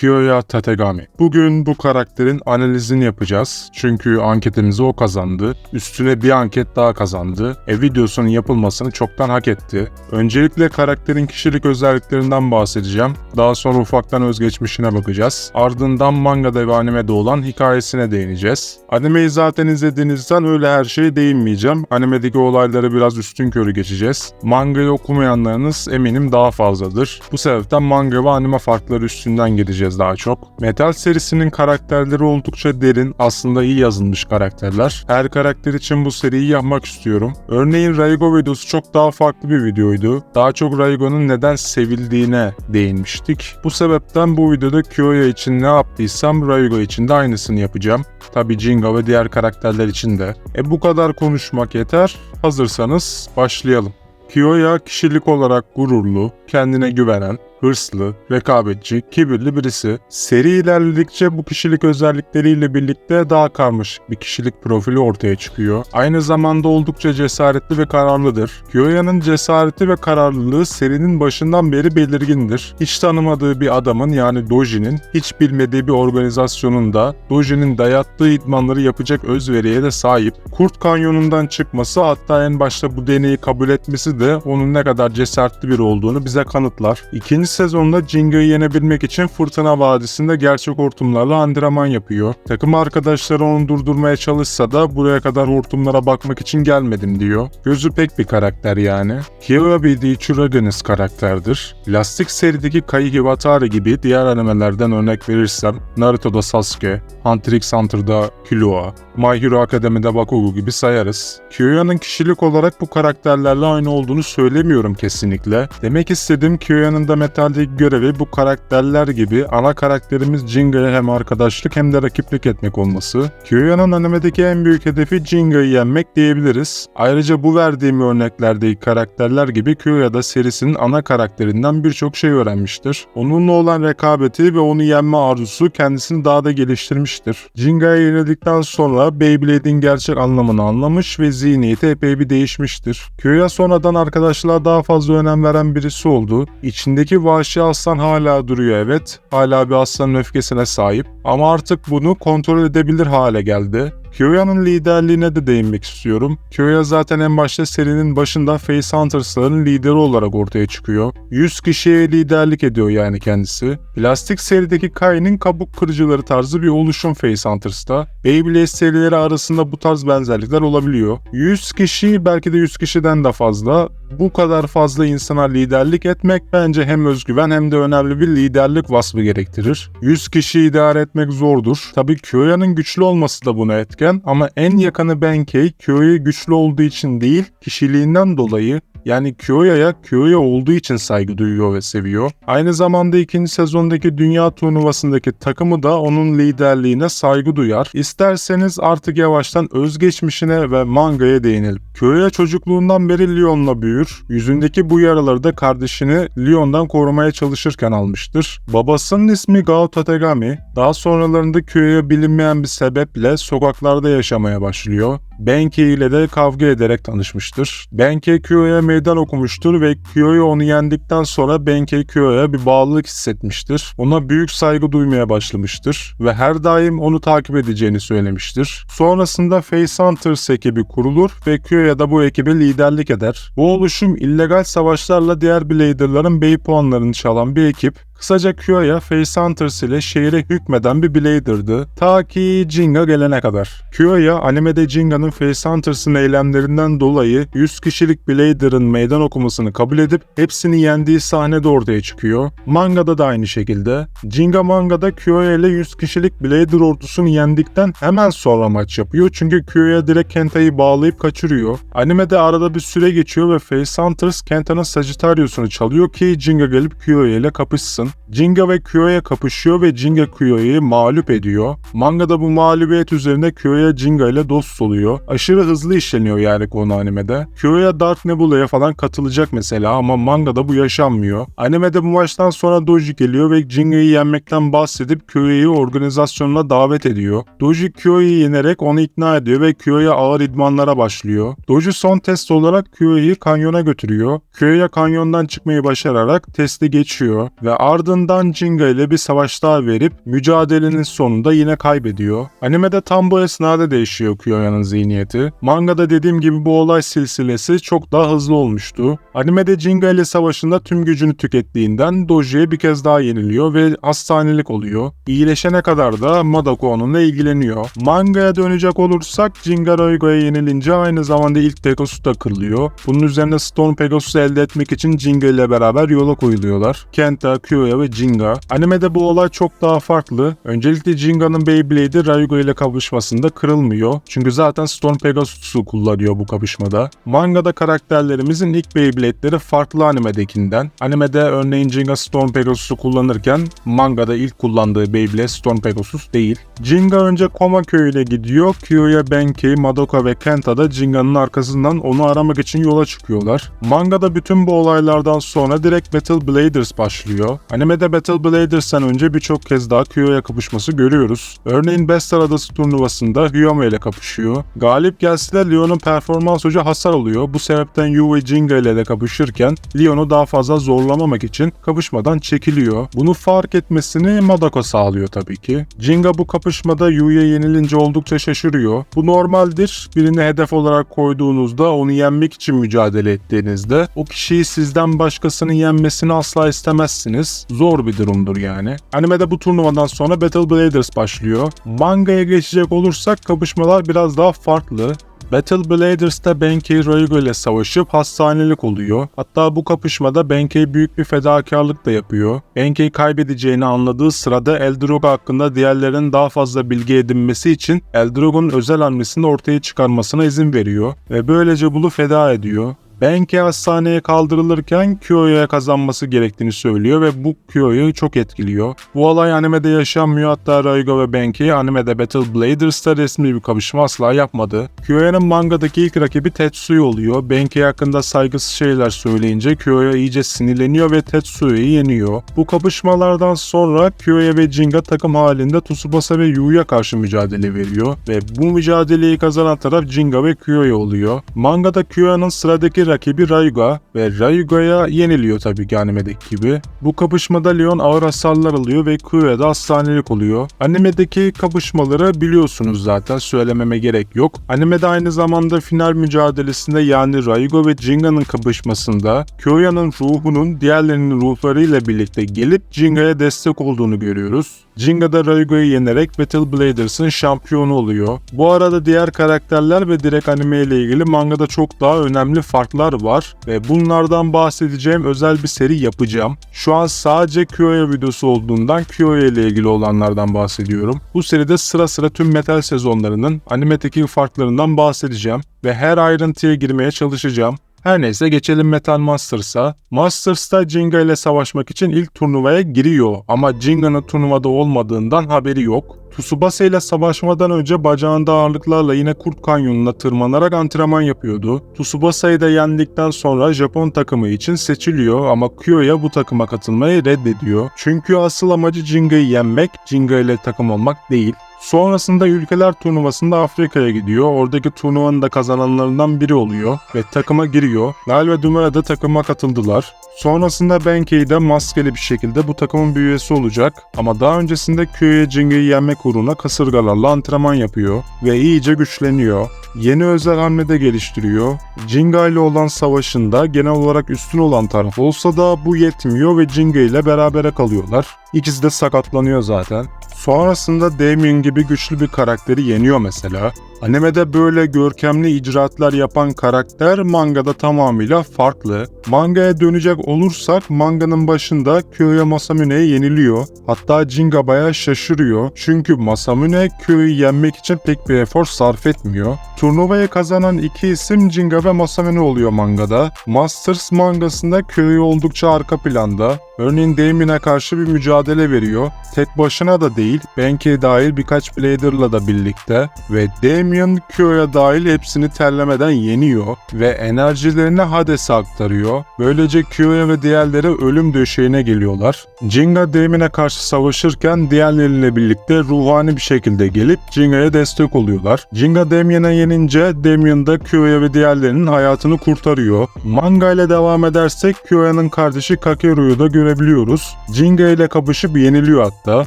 Kiyoya Tategami. Bugün bu karakterin analizini yapacağız. Çünkü anketimizi o kazandı. Üstüne bir anket daha kazandı. E videosunun yapılmasını çoktan hak etti. Öncelikle karakterin kişilik özelliklerinden bahsedeceğim. Daha sonra ufaktan özgeçmişine bakacağız. Ardından mangada ve animede olan hikayesine değineceğiz. Animeyi zaten izlediğinizden öyle her şeye değinmeyeceğim. Animedeki olayları biraz üstün körü geçeceğiz. Mangayı okumayanlarınız eminim daha fazladır. Bu sebepten manga ve anime farkları üstünden gideceğiz daha çok. Metal serisinin karakterleri oldukça derin, aslında iyi yazılmış karakterler. Her karakter için bu seriyi yapmak istiyorum. Örneğin Raigo videosu çok daha farklı bir videoydu. Daha çok Raigo'nun neden sevildiğine değinmiştik. Bu sebepten bu videoda Kyoya için ne yaptıysam Raigo için de aynısını yapacağım. Tabi Jinga ve diğer karakterler için de. E bu kadar konuşmak yeter. Hazırsanız başlayalım. Kyoya kişilik olarak gururlu, kendine güvenen, hırslı, rekabetçi, kibirli birisi. Seri ilerledikçe bu kişilik özellikleriyle birlikte daha karmaşık bir kişilik profili ortaya çıkıyor. Aynı zamanda oldukça cesaretli ve kararlıdır. Kyoya'nın cesareti ve kararlılığı serinin başından beri belirgindir. Hiç tanımadığı bir adamın yani Doji'nin hiç bilmediği bir organizasyonun da Doji'nin dayattığı idmanları yapacak özveriye de sahip. Kurt Kanyonu'ndan çıkması hatta en başta bu deneyi kabul etmesi de onun ne kadar cesaretli biri olduğunu bize kanıtlar. İkinci sezonda Jinga'yı yenebilmek için Fırtına Vadisi'nde gerçek hortumlarla antrenman yapıyor. Takım arkadaşları onu durdurmaya çalışsa da buraya kadar hortumlara bakmak için gelmedim diyor. Gözü pek bir karakter yani. Kyoya bildiği Churagenes karakterdir. Lastik serideki Kai Hiwatari gibi diğer animelerden örnek verirsem Naruto'da Sasuke, Hunter x Hunter'da Killua, My Hero Academy'de Bakugo gibi sayarız. Kyoya'nın kişilik olarak bu karakterlerle aynı olduğunu söylemiyorum kesinlikle. Demek istediğim Kyoya'nın da metaldeki görevi bu karakterler gibi ana karakterimiz Jinga'ya hem arkadaşlık hem de rakiplik etmek olması. Kyoya'nın animedeki en büyük hedefi Jinga'yı yenmek diyebiliriz. Ayrıca bu verdiğim örneklerdeki karakterler gibi Kyoya da serisinin ana karakterinden birçok şey öğrenmiştir. Onunla olan rekabeti ve onu yenme arzusu kendisini daha da geliştirmiştir. Jinga'ya yenildikten sonra Beyblade'in gerçek anlamını anlamış ve zihniyeti epey bir değişmiştir. Kyoya sonradan arkadaşlığa daha fazla önem veren birisi oldu. İçindeki vahşi aslan hala duruyor evet. Hala bir aslanın öfkesine sahip. Ama artık bunu kontrol edebilir hale geldi. Kyoya'nın liderliğine de değinmek istiyorum. Kyoya zaten en başta serinin başında Face Hunters'ların lideri olarak ortaya çıkıyor. 100 kişiye liderlik ediyor yani kendisi. Plastik serideki Kai'nin kabuk kırıcıları tarzı bir oluşum Face Hunters'ta. Beyblade serileri arasında bu tarz benzerlikler olabiliyor. 100 kişi belki de 100 kişiden de fazla bu kadar fazla insana liderlik etmek bence hem özgüven hem de önemli bir liderlik vasfı gerektirir. 100 kişi idare etmek zordur. Tabii Kyoya'nın güçlü olması da buna etken ama en yakını Benkei Kyoya güçlü olduğu için değil, kişiliğinden dolayı yani Kyoya'ya Kyoya olduğu için saygı duyuyor ve seviyor. Aynı zamanda ikinci sezondaki dünya turnuvasındaki takımı da onun liderliğine saygı duyar. İsterseniz artık yavaştan özgeçmişine ve mangaya değinelim. Kyoya çocukluğundan beri Leon'la büyür. Yüzündeki bu yaraları da kardeşini Leon'dan korumaya çalışırken almıştır. Babasının ismi Gao Tategami. Daha sonralarında Kyoya bilinmeyen bir sebeple sokaklarda yaşamaya başlıyor. Benkei ile de kavga ederek tanışmıştır. Benkei Kyo'ya meydan okumuştur ve Kyo'yu onu yendikten sonra Benkei Kyo'ya bir bağlılık hissetmiştir. Ona büyük saygı duymaya başlamıştır ve her daim onu takip edeceğini söylemiştir. Sonrasında Face Hunters ekibi kurulur ve Kyo'ya da bu ekibe liderlik eder. Bu oluşum illegal savaşlarla diğer Blader'ların bey puanlarını çalan bir ekip Kısaca Kyoya Face Hunters ile şehre hükmeden bir Blader'dı ta ki Jinga gelene kadar. Kyoya animede Jinga'nın Face Hunters'ın eylemlerinden dolayı 100 kişilik Blader'ın meydan okumasını kabul edip hepsini yendiği sahnede ortaya çıkıyor. Mangada da aynı şekilde. Jinga mangada Kyoya ile 100 kişilik Blader ordusunu yendikten hemen sonra maç yapıyor çünkü Kyoya direkt Kenta'yı bağlayıp kaçırıyor. Animede arada bir süre geçiyor ve Face Hunters Kenta'nın Sagittarius'unu çalıyor ki Jinga gelip Kyoya ile kapışsın. Jinga ve Kyoya kapışıyor ve Jinga Kyoya'yı mağlup ediyor. Mangada bu mağlubiyet üzerine Kyoya Jinga ile dost oluyor. Aşırı hızlı işleniyor yani konu animede. Kyoya Dark Nebula'ya falan katılacak mesela ama mangada bu yaşanmıyor. Animede bu maçtan sonra Doji geliyor ve Jinga'yı yenmekten bahsedip Kyoya'yı organizasyonuna davet ediyor. Doji Kyoya'yı yenerek onu ikna ediyor ve Kyoya ağır idmanlara başlıyor. Doji son test olarak Kyoya'yı kanyona götürüyor. Kyoya kanyondan çıkmayı başararak testi geçiyor ve ardından Ardından Jinga ile bir savaş daha verip mücadelenin sonunda yine kaybediyor. Animede tam bu esnada değişiyor Kyoya'nın zihniyeti. Mangada dediğim gibi bu olay silsilesi çok daha hızlı olmuştu. Animede Jinga ile savaşında tüm gücünü tükettiğinden Doji'ye bir kez daha yeniliyor ve hastanelik oluyor. İyileşene kadar da Madako onunla ilgileniyor. Mangaya dönecek olursak Jinga Roigo'ya yenilince aynı zamanda ilk Pegasus da kırılıyor. Bunun üzerine Stone Pegasus'u elde etmek için Jinga ile beraber yola koyuluyorlar. Kenta, Kyoya ve Jinga. Animede bu olay çok daha farklı. Öncelikle Jinga'nın Beyblade'i Raigo ile kapışmasında kırılmıyor. Çünkü zaten Stone Pegasus'u kullanıyor bu kapışmada. Mangada karakterlerimizin ilk Beyblade'leri farklı animedekinden. Animede örneğin Jinga Stone Pegasus'u kullanırken mangada ilk kullandığı Beyblade Stone Pegasus değil. Jinga önce Koma köyüne gidiyor. Kyoya, Benkei, Madoka ve Kenta da Jinga'nın arkasından onu aramak için yola çıkıyorlar. Mangada bütün bu olaylardan sonra direkt Battle Bladers başlıyor. Animede Battle Bladers'tan önce birçok kez daha Kyoya kapışması görüyoruz. Örneğin Bestar Adası turnuvasında Hyoma ile kapışıyor. Galip gelse de Leon'un performans hoca hasar oluyor. Bu sebepten Yu ve Jinga ile de kapışırken Leon'u daha fazla zorlamamak için kapışmadan çekiliyor. Bunu fark etmesini Madako sağlıyor tabii ki. Jinga bu kapışmada Yu'ya yenilince oldukça şaşırıyor. Bu normaldir. Birini hedef olarak koyduğunuzda onu yenmek için mücadele ettiğinizde o kişiyi sizden başkasının yenmesini asla istemezsiniz. Zor bir durumdur yani. Animede bu turnuvadan sonra Battle Bladers başlıyor. Mangaya geçecek olursak kapışmalar biraz daha farklı. Battle Bladers'ta Benkei Roigo ile savaşıp hastanelik oluyor. Hatta bu kapışmada Benkei büyük bir fedakarlık da yapıyor. Benkei kaybedeceğini anladığı sırada Eldrogo hakkında diğerlerinin daha fazla bilgi edinmesi için Eldrogo'nun özel hamlesini ortaya çıkarmasına izin veriyor ve böylece bunu feda ediyor. Benkei hastaneye kaldırılırken Kyo'ya kazanması gerektiğini söylüyor ve bu Kyo'yu çok etkiliyor. Bu olay animede yaşanmıyor hatta Raigo ve Benkei animede Battle Bladers'ta resmi bir kapışma asla yapmadı. Kyo'nun mangadaki ilk rakibi Tetsuya oluyor. Benkei hakkında saygısız şeyler söyleyince Kyo'ya iyice sinirleniyor ve Tetsuya'yı yeniyor. Bu kapışmalardan sonra Kyo'ya ve Jinga takım halinde Tsubasa ve Yu'ya karşı mücadele veriyor ve bu mücadeleyi kazanan taraf Jinga ve Kyo'ya oluyor. Mangada Kyo'nun sıradaki rakibi Rayuga ve Rayuga'ya yeniliyor tabii ki animedeki gibi. Bu kapışmada Leon ağır hasarlar alıyor ve da hastanelik oluyor. Animedeki kapışmaları biliyorsunuz zaten söylememe gerek yok. Animede aynı zamanda final mücadelesinde yani Rayuga ve Jinga'nın kapışmasında Kyo'ya'nın ruhunun diğerlerinin ruhlarıyla birlikte gelip Jinga'ya destek olduğunu görüyoruz. Jinga da Rayugo'yu yenerek Battle Bladers'ın şampiyonu oluyor. Bu arada diğer karakterler ve direkt anime ile ilgili mangada çok daha önemli farklar var ve bunlardan bahsedeceğim özel bir seri yapacağım. Şu an sadece Kyoya videosu olduğundan Kyoya ile ilgili olanlardan bahsediyorum. Bu seride sıra sıra tüm metal sezonlarının animedeki farklarından bahsedeceğim ve her ayrıntıya girmeye çalışacağım. Her neyse geçelim Metal Masters'a. Masters'ta Jinga ile savaşmak için ilk turnuvaya giriyor ama Jinga'nın turnuvada olmadığından haberi yok. Tsubasa ile savaşmadan önce bacağında ağırlıklarla yine Kurt Kanyonu'na tırmanarak antrenman yapıyordu. Tsubasa'yı da yendikten sonra Japon takımı için seçiliyor ama Kyo'ya bu takıma katılmayı reddediyor. Çünkü asıl amacı Jinga'yı yenmek, Jinga ile takım olmak değil. Sonrasında ülkeler turnuvasında Afrika'ya gidiyor. Oradaki turnuvanın da kazananlarından biri oluyor ve takıma giriyor. Lal ve Dumera da takıma katıldılar. Sonrasında Benkei de maskeli bir şekilde bu takımın bir üyesi olacak. Ama daha öncesinde Kyo'ya Jinga'yı yenmek uğruna kasırgalarla antrenman yapıyor ve iyice güçleniyor. Yeni özel hamle de geliştiriyor. Jinga ile olan savaşında genel olarak üstün olan taraf olsa da bu yetmiyor ve Jinga ile berabere kalıyorlar. İkisi de sakatlanıyor zaten. Sonrasında Damien gibi güçlü bir karakteri yeniyor mesela. Animede böyle görkemli icraatlar yapan karakter mangada tamamıyla farklı. Mangaya dönecek olursak manganın başında Kyoya Masamune'ye yeniliyor. Hatta Jinga bayağı şaşırıyor. Çünkü Masamune Kyo'yu yenmek için pek bir efor sarf etmiyor. Turnuvayı kazanan iki isim Jinga ve Masamune oluyor mangada. Masters mangasında Kyo'yu oldukça arka planda. Örneğin Damien'e karşı bir mücadele veriyor. Tek başına da değil, Benkei dahil birkaç Blader'la da birlikte ve Damien Damien, Kyo'ya dahil hepsini terlemeden yeniyor ve enerjilerini Hades'e aktarıyor. Böylece Kyo'ya ve diğerleri ölüm döşeğine geliyorlar. Jinga Damien'e karşı savaşırken diğerleriyle birlikte ruhani bir şekilde gelip Jinga'ya destek oluyorlar. Jinga Damien'e yenince Damien de Kyo'ya ve diğerlerinin hayatını kurtarıyor. Manga ile devam edersek Kyo'ya'nın kardeşi Kakeru'yu da görebiliyoruz. Jinga ile kapışıp yeniliyor hatta.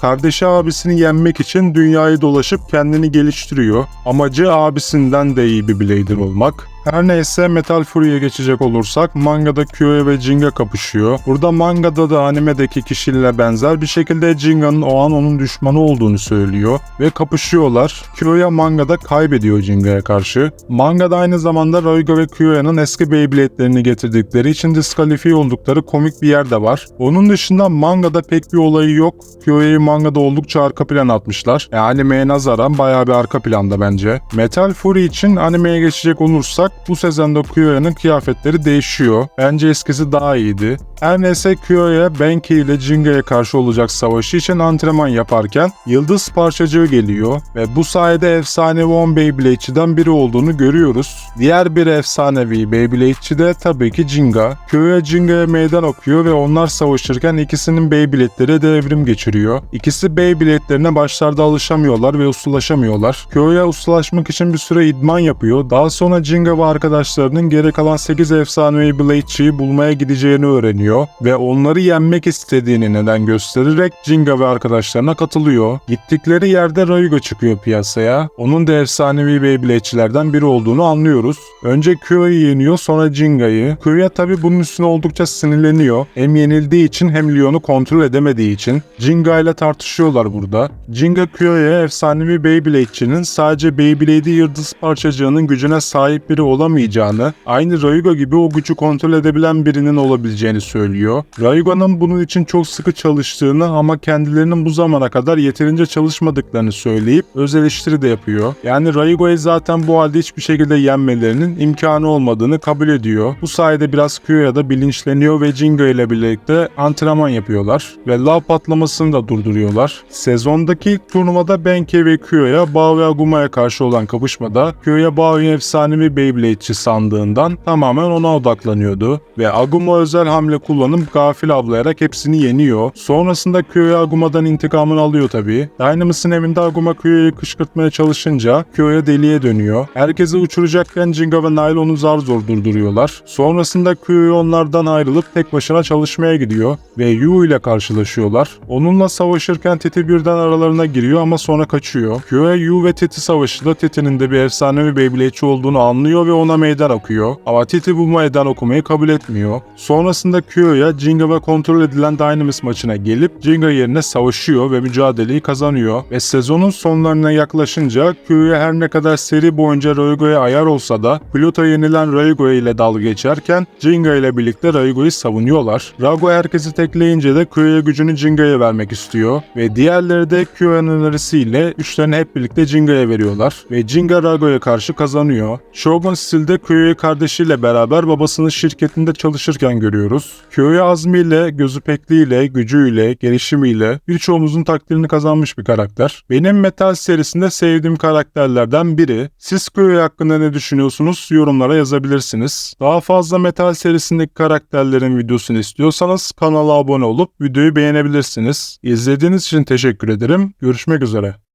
Kardeşi abisini yenmek için dünyayı dolaşıp kendini geliştiriyor. Amacı abisinden de iyi bir Blader olmak. Her neyse Metal Fury'e geçecek olursak mangada Kyoya ve Jinga kapışıyor. Burada mangada da animedeki kişiyle benzer bir şekilde Jinga'nın o an onun düşmanı olduğunu söylüyor ve kapışıyorlar. Kyoya mangada kaybediyor Jinga'ya karşı. Mangada aynı zamanda Roigo ve Kyoya'nın eski Beyblade'lerini getirdikleri için diskalifiye oldukları komik bir yer de var. Onun dışında mangada pek bir olayı yok. Kyoya'yı mangada oldukça arka plan atmışlar. E, animeye nazaran bayağı bir arka planda bence. Metal Fury için animeye geçecek olursak bu sezonda Kyoya'nın kıyafetleri değişiyor. Bence eskisi daha iyiydi. Her neyse Kyoya, Benki ile Jinga'ya karşı olacak savaşı için antrenman yaparken Yıldız Parçacığı geliyor ve bu sayede efsanevi 10 Beyblade'çiden biri olduğunu görüyoruz. Diğer bir efsanevi Beyblade'çi de tabii ki Jinga. Kyoya Jinga'ya meydan okuyor ve onlar savaşırken ikisinin Beyblade'leri de evrim geçiriyor. İkisi Beyblade'lerine başlarda alışamıyorlar ve ustalaşamıyorlar. Kyoya ustalaşmak için bir süre idman yapıyor. Daha sonra Jinga arkadaşlarının geri kalan 8 efsanevi Blade'çiyi bulmaya gideceğini öğreniyor ve onları yenmek istediğini neden göstererek Jinga ve arkadaşlarına katılıyor. Gittikleri yerde Rayuga çıkıyor piyasaya. Onun da efsanevi Beyblade'çilerden biri olduğunu anlıyoruz. Önce Kyo'yu yeniyor sonra Jinga'yı. Kyo'ya tabi bunun üstüne oldukça sinirleniyor. Hem yenildiği için hem Leon'u kontrol edemediği için. Jinga ile tartışıyorlar burada. Jinga Kyo'ya efsanevi Beyblade'çinin sadece Beyblade'i yıldız parçacığının gücüne sahip biri olamayacağını, aynı Rayuga gibi o gücü kontrol edebilen birinin olabileceğini söylüyor. Rayuga'nın bunun için çok sıkı çalıştığını ama kendilerinin bu zamana kadar yeterince çalışmadıklarını söyleyip öz eleştiri de yapıyor. Yani Rayuga'yı zaten bu halde hiçbir şekilde yenmelerinin imkanı olmadığını kabul ediyor. Bu sayede biraz Kyo'ya da bilinçleniyor ve Jinga ile birlikte antrenman yapıyorlar ve lav patlamasını da durduruyorlar. Sezondaki ilk turnuvada Benkei ve Kyo'ya Bao ve Aguma'ya karşı olan kapışmada Kyo'ya Bao'yu efsanevi Beyblade'çi sandığından tamamen ona odaklanıyordu ve Aguma özel hamle kullanıp gafil avlayarak hepsini yeniyor. Sonrasında Kyo'ya Aguma'dan intikamını alıyor tabii. Dynamus'un evinde Aguma Kyo'yu kışkırtmaya çalışınca Kyo'ya deliye dönüyor. Herkesi uçuracakken Jinga ve Nile onu zar zor durduruyorlar. Sonrasında Kyo'yu onlardan ayrılıp tek başına çalışmaya gidiyor ve Yu ile karşılaşıyorlar. Onunla savaşırken Titi birden aralarına giriyor ama sonra kaçıyor. Kyo'ya Yu ve Titi savaşında Titi'nin de bir efsanevi Beyblade'çi olduğunu anlıyor ve ona meydan okuyor. Ama Titi bu meydan okumayı kabul etmiyor. Sonrasında Kyo'ya Jinga ve kontrol edilen Dynamis maçına gelip Jinga yerine savaşıyor ve mücadeleyi kazanıyor. Ve sezonun sonlarına yaklaşınca Kyo'ya her ne kadar seri boyunca Rayugo'ya ayar olsa da pilota yenilen Rayugo ile dalga geçerken Jinga ile birlikte Rayugo'yu savunuyorlar. Rago herkesi tekleyince de Kyo'ya gücünü Jinga'ya vermek istiyor ve diğerleri de Kyo'nun önerisiyle güçlerini hep birlikte Jinga'ya veriyorlar ve Jinga Rago'ya karşı kazanıyor. Shogun stilde Kyo'yu kardeşiyle beraber babasının şirketinde çalışırken görüyoruz. Kyo'yu azmiyle, gözü pekliğiyle, gücüyle, gelişimiyle birçoğumuzun takdirini kazanmış bir karakter. Benim Metal serisinde sevdiğim karakterlerden biri. Siz Kyo'yu hakkında ne düşünüyorsunuz? Yorumlara yazabilirsiniz. Daha fazla Metal serisindeki karakterlerin videosunu istiyorsanız kanala abone olup videoyu beğenebilirsiniz. İzlediğiniz için teşekkür ederim. Görüşmek üzere.